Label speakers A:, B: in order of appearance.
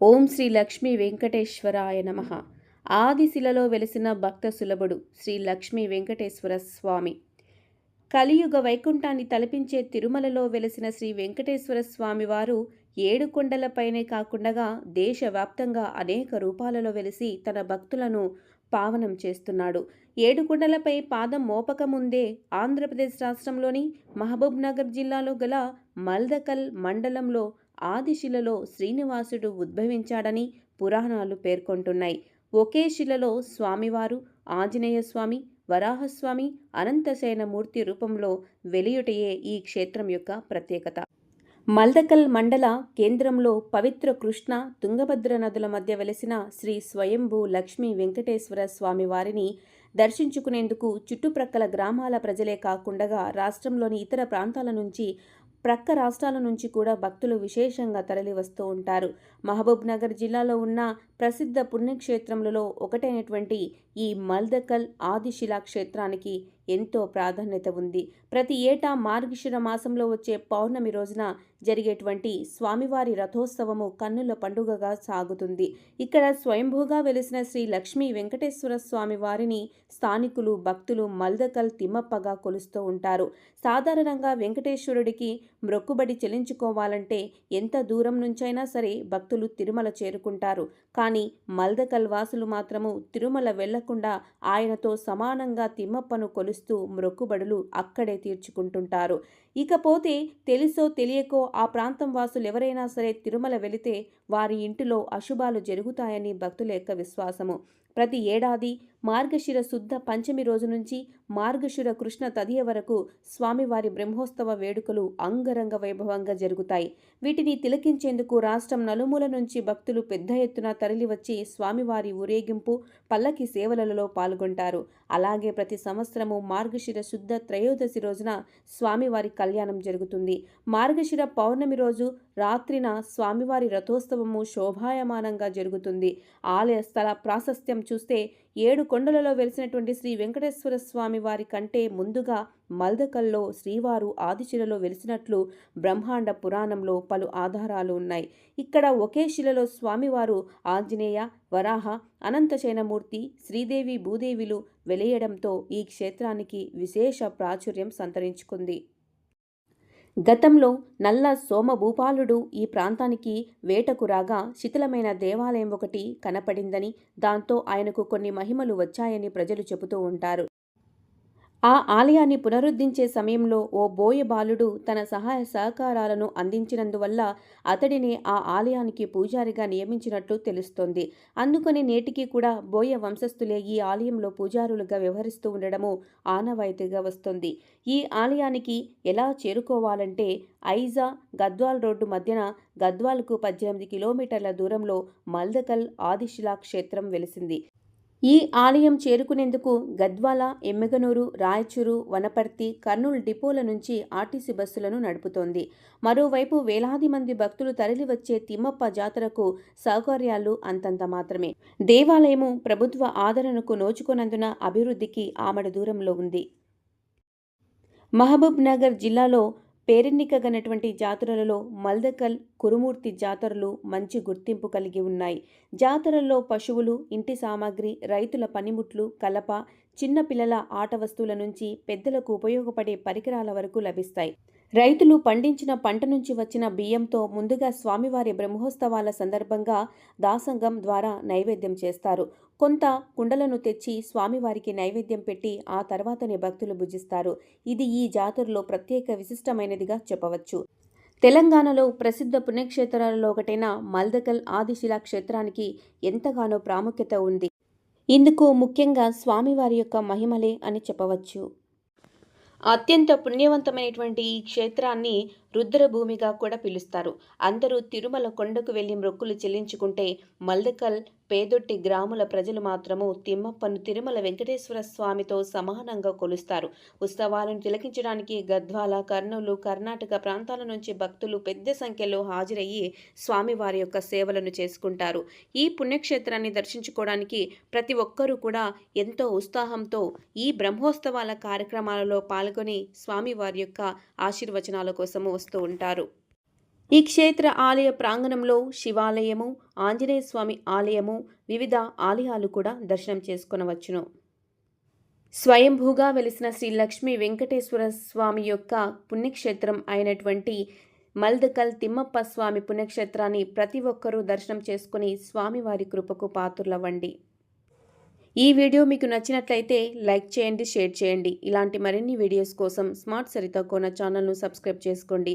A: ఓం శ్రీ లక్ష్మీ వెంకటేశ్వరాయ నమ. ఆదిశిలలో వెలిసిన భక్త సులభుడు శ్రీ లక్ష్మీ వెంకటేశ్వర స్వామి. కలియుగ వైకుంఠాన్ని తలపించే తిరుమలలో వెలిసిన శ్రీ వెంకటేశ్వర స్వామి వారు ఏడు కొండలపైనే కాకుండా దేశవ్యాప్తంగా అనేక రూపాలలో వెలిసి తన భక్తులను పావనం చేస్తున్నాడు. ఏడుకొండలపై పాదం మోపక ముందే ఆంధ్రప్రదేశ్ రాష్ట్రంలోని మహబూబ్ నగర్ జిల్లాలో గల మల్దకల్ మండలంలో ఆదిశిలలో శ్రీనివాసుడు ఉద్భవించాడని పురాణాలు పేర్కొంటున్నాయి. ఒకే శిలలో స్వామివారు ఆంజనేయ స్వామి వరాహస్వామి అనంతసేన మూర్తి రూపంలో వెలియుటయే ఈ క్షేత్రం యొక్క ప్రత్యేకత. మల్దకల్ మండల కేంద్రంలో పవిత్ర కృష్ణ తుంగభద్ర నదుల మధ్య వెలిసిన శ్రీ స్వయంభూ లక్ష్మీ వెంకటేశ్వర స్వామివారిని దర్శించుకునేందుకు చుట్టుప్రక్కల గ్రామాల ప్రజలే కాకుండా రాష్ట్రంలోని ఇతర ప్రాంతాల నుంచి ప్రక్క రాష్ట్రాల నుంచి కూడా భక్తులు విశేషంగా తరలి వస్తూ ఉంటారు. మహబూబ్ నగర్ జిల్లాలో ఉన్న ప్రసిద్ధ పుణ్యక్షేత్రములలో ఒకటైనటువంటి ఈ మల్దకల్ ఆదిశిలా క్షేత్రానికి ఎంతో ప్రాధాన్యత ఉంది. ప్రతి ఏటా మార్గశిర మాసంలో వచ్చే పౌర్ణమి రోజున జరిగేటువంటి స్వామివారి రథోత్సవము కన్నుల పండుగగా సాగుతుంది. ఇక్కడ స్వయంభూగా వెలిసిన శ్రీ లక్ష్మీ వెంకటేశ్వర స్వామి వారిని స్థానికులు భక్తులు మల్దకల్ తిమ్మప్పగా కొలుస్తూ ఉంటారు. సాధారణంగా వెంకటేశ్వరుడికి మ్రొక్కుబడి చెల్లించుకోవాలంటే ఎంత దూరం నుంచైనా సరే భక్తులు తిరుమల చేరుకుంటారు. కానీ మల్దకల్ వాసులు మాత్రము తిరుమల వెళ్ళకుండా ఆయనతో సమానంగా తిమ్మప్పను కొలు కొలుస్తూ మ్రొక్కుబడులు అక్కడే తీర్చుకుంటుంటారు. ఇకపోతే తెలుసో తెలియకో ఆ ప్రాంతం వాసులు ఎవరైనా సరే తిరుమల వెళితే వారి ఇంటిలో అశుభాలు జరుగుతాయని భక్తుల యొక్క విశ్వాసము. ప్రతి ఏడాది మార్గశిర శుద్ధ పంచమి రోజు నుంచి మార్గశిర కృష్ణ తదియ వరకు స్వామివారి బ్రహ్మోత్సవ వేడుకలు అంగరంగ వైభవంగా జరుగుతాయి. వీటిని తిలకించేందుకు రాష్ట్రం నలుమూల నుంచి భక్తులు పెద్ద ఎత్తున తరలివచ్చి స్వామివారి ఊరేగింపు పల్లకి సేవలలో పాల్గొంటారు. అలాగే ప్రతి సంవత్సరము మార్గశిర శుద్ధ త్రయోదశి రోజున స్వామివారి కళ్యాణం జరుగుతుంది. మార్గశిర పౌర్ణమి రోజు రాత్రిన స్వామివారి రథోత్సవము శోభాయమానంగా జరుగుతుంది. ఆలయ స్థల ప్రాశస్త్యం చూస్తే ఏడు కొండలలో వెలిసినటువంటి శ్రీ వెంకటేశ్వర స్వామి వారి కంటే ముందుగా మల్దకల్లో శ్రీవారు ఆదిశిలలో వెలిసినట్లు బ్రహ్మాండ పురాణంలో పలు ఆధారాలు ఉన్నాయి. ఇక్కడ ఒకే శిలలో స్వామివారు ఆంజనేయ వరాహ అనంతశయనమూర్తి శ్రీదేవి భూదేవిలు వెలియడంతో ఈ క్షేత్రానికి విశేష ప్రాచుర్యం సంతరించుకుంది. గతంలో నల్ల సోమభూపాలుడు ఈ ప్రాంతానికి వేటకు రాగా శిథిలమైన దేవాలయం ఒకటి కనపడిందని దాంతో ఆయనకు కొన్ని మహిమలు వచ్చాయని ప్రజలు చెబుతూ ఉంటారు. ఆ ఆలయాన్ని పునరుద్ధరించే సమయంలో ఓ బోయ బాలుడు తన సహాయ సహకారాలను అందించినందువల్ల అతడిని ఆ ఆలయానికి పూజారిగా నియమించినట్లు తెలుస్తోంది. అందుకని నేటికి కూడా బోయ వంశస్థులే ఈ ఆలయంలో పూజారులుగా వ్యవహరిస్తూ ఉండడము ఆనవాయితీగా వస్తుంది. ఈ ఆలయానికి ఎలా చేరుకోవాలంటే ఐజా గద్వాల్ రోడ్డు మధ్యన గద్వాల్కు పద్దెనిమిది కిలోమీటర్ల దూరంలో మల్దకల్ ఆదిశిలా క్షేత్రం వెలిసింది. ఈ ఆలయం చేరుకునేందుకు గద్వాల ఎమ్మెగనూరు రాయచూరు వనపర్తి కర్నూలు డిపోల నుంచి ఆర్టీసీ బస్సులను నడుపుతోంది. మరోవైపు వేలాది మంది భక్తులు తరలివచ్చే తిమ్మప్ప జాతరకు సౌకర్యాలు అంతంత మాత్రమే. దేవాలయము ప్రభుత్వ ఆదరణకు నోచుకున్నందున అభివృద్ధికి ఆమడ దూరంలో ఉంది. మహబూబ్ నగర్ జిల్లాలో పేరెన్నికగనటువంటి జాతరలలో మల్దకల్ కురుమూర్తి జాతరలు మంచి గుర్తింపు కలిగి ఉన్నాయి. జాతరల్లో పశువులు ఇంటి సామాగ్రి రైతుల పనిముట్లు కలప చిన్నపిల్లల ఆట వస్తువుల నుంచి పెద్దలకు ఉపయోగపడే పరికరాల వరకు లభిస్తాయి. రైతులు పండించిన పంట నుంచి వచ్చిన బియ్యంతో ముందుగా స్వామివారి బ్రహ్మోత్సవాల సందర్భంగా దాసంగం ద్వారా నైవేద్యం చేస్తారు. కొంత కుండలను తెచ్చి స్వామివారికి నైవేద్యం పెట్టి ఆ తర్వాతనే భక్తులు భుజిస్తారు. ఇది ఈ జాతరలో ప్రత్యేక విశిష్టమైనదిగా చెప్పవచ్చు. తెలంగాణలో ప్రసిద్ధ పుణ్యక్షేత్రాలలో ఒకటైన మల్దకల్ ఆదిశిలా క్షేత్రానికి ఎంతగానో ప్రాముఖ్యత ఉంది. ఇందుకు ముఖ్యంగా స్వామివారి యొక్క మహిమలే అని చెప్పవచ్చు. అత్యంత పుణ్యవంతమైనటువంటి ఈ క్షేత్రాన్ని రుద్రభూమిగా కూడా పిలుస్తారు. అందరూ తిరుమల కొండకు వెళ్ళి మొక్కులు చెల్లించుకుంటే మల్దకల్ పేదొట్టి గ్రాముల ప్రజలు మాత్రము తిమ్మప్పను తిరుమల వెంకటేశ్వర స్వామితో సమానంగా కొలుస్తారు. ఉత్సవాలను తిలకించడానికి గద్వాల కర్నూలు కర్ణాటక ప్రాంతాల నుంచి భక్తులు పెద్ద సంఖ్యలో హాజరయ్యి స్వామివారి యొక్క సేవలను చేసుకుంటారు. ఈ పుణ్యక్షేత్రాన్ని దర్శించుకోవడానికి ప్రతి ఒక్కరూ కూడా ఎంతో ఉత్సాహంతో ఈ బ్రహ్మోత్సవాల కార్యక్రమాలలో పాల్గొని స్వామివారి యొక్క ఆశీర్వచనాల కోసము వస్తూ ఉంటారు. ఈ క్షేత్ర ఆలయ ప్రాంగణంలో శివాలయము ఆంజనేయ స్వామి ఆలయము వివిధ ఆలయాలు కూడా దర్శనం చేసుకొనవచ్చును. స్వయంభూగా వెలిసిన శ్రీ లక్ష్మీ వెంకటేశ్వర స్వామి యొక్క పుణ్యక్షేత్రం అయినటువంటి మల్దకల్ తిమ్మప్ప స్వామి పుణ్యక్షేత్రాన్ని ప్రతి ఒక్కరూ దర్శనం చేసుకుని స్వామివారి కృపకు పాత్రులవ్వండి. ఈ వీడియో మీకు నచ్చినట్లయితే లైక్ చేయండి షేర్ చేయండి. ఇలాంటి మరిన్ని వీడియోస్ కోసం స్మార్ట్ సరిత కోన ఛానల్ను సబ్స్క్రైబ్ చేసుకోండి.